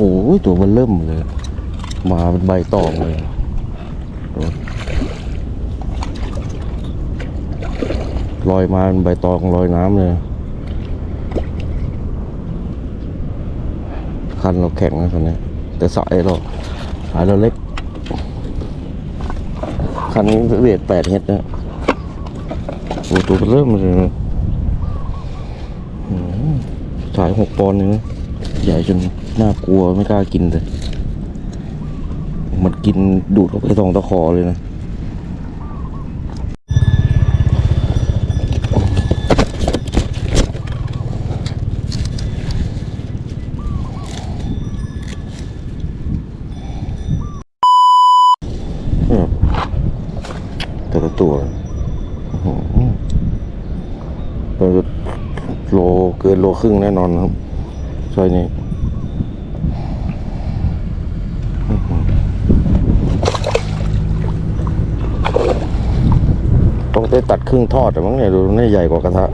อ้ยตัวมันเริ่มเลย มาเป็นใบตองเลยลอยมาเป็นใบตองลอยน้ำเลยคันเราแข็งนะตอนนี้แต่สายเราสายเราเล็ก คันนี้เวทแปดเฮดนะโอ้ตัวมันเริ่มเลยสายหกปอนด์เลยนะ ใหญ่จนน่ากลัวไม่กล้ากินเลย มันกินดูดเข้าไปสองตะขอเลยนะอืมแต่ละตัวโลเกินโลครึ่งแน่นอนครับ ซอยนี้ต้องได้ตัดครึ่งทอดแต่มั้งเนี่ยดูนี่ใหญ่กว่ากระทะ